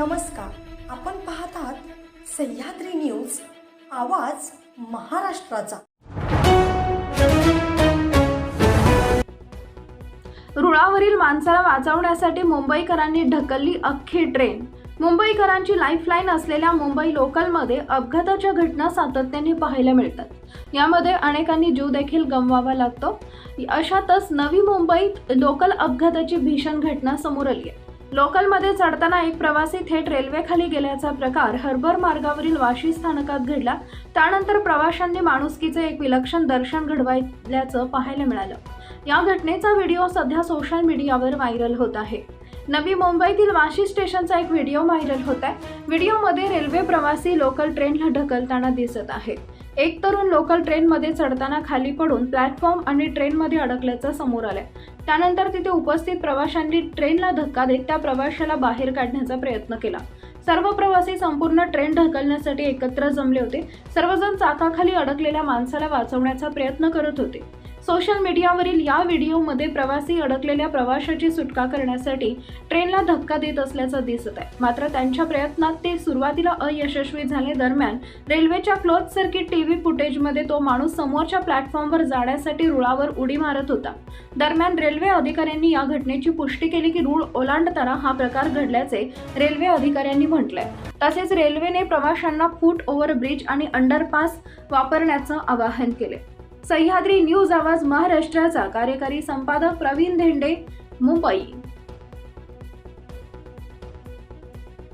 नमस्कार. आपण पाहत आहात सह्याद्री न्यूज आवाज महाराष्ट्राचा. रुळावरील माणसाला वाचवण्यासाठी मुंबईकरांनी ढकलली अख्खी ट्रेन. मुंबईकरांची लाईफलाईन असलेल्या मुंबई लोकलमध्ये अपघाताच्या घटना सातत्याने पाहायला मिळतात. यामध्ये अनेकांनी जीव देखील गमवावा लागतो. अशातच नवी मुंबईत लोकल अपघाताची भीषण घटना समोर आली आहे. लोकलमध्ये चढताना एक प्रवासी थेट रेल्वेखाली गेल्याचा प्रकार हर्बर मार्गावरील वाशी स्थानकात घडला. त्यानंतर प्रवाशांनी माणुसकीचे एक विलक्षण दर्शन घडवायल्याचं पाहायला मिळालं. या घटनेचा व्हिडिओ सध्या सोशल मीडियावर व्हायरल होत आहे. नवी मुंबईतील वाशी स्टेशनचा एक व्हिडिओ व्हायरल होत आहे. व्हिडिओमध्ये रेल्वे प्रवासी लोकल ट्रेनला ढकलताना दिसत आहे एक तरुण लोकल ट्रेनमध्ये चढताना खाली पडून प्लॅटफॉर्म आणि ट्रेनमध्ये अडकल्याचं समोर आलंय. त्यानंतर तिथे उपस्थित प्रवाशांनी ट्रेनला धक्का देत त्या प्रवाशाला बाहेर काढण्याचा प्रयत्न केला. सर्व प्रवासी संपूर्ण ट्रेन ढकलण्यासाठी एकत्र जमले होते. सर्वजण चाकाखाली अडकलेल्या माणसाला वाचवण्याचा प्रयत्न करत होते. सोशल मीडियावरील या व्हिडिओमध्ये प्रवासी अडकलेल्या प्रवाशाची सुटका करण्यासाठी ट्रेनला धक्का देत असल्याचं दिसत आहे. मात्र त्यांच्या प्रयत्नात ते सुरुवातीला अयशस्वी झाले दरम्यान रेल्वेच्या क्लोज सर्किट टीव्ही फुटेजमध्ये तो माणूस समोरच्या प्लॅटफॉर्मवर जाण्यासाठी रुळावर उडी मारत होता. दरम्यान रेल्वे अधिकाऱ्यांनी या घटनेची पुष्टी केली की रूळ ओलांडताना हा प्रकार घडल्याचे रेल्वे अधिकाऱ्यांनी म्हटलंय. तसेच रेल्वेने प्रवाशांना फूट ओव्हर ब्रिज आणि अंडरपास वापरण्याचं आवाहन केले सह्याद्री न्यूज आवाज महाराष्ट्राचा कार्यकारी संपादक प्रवीण धेंडे मुंबई.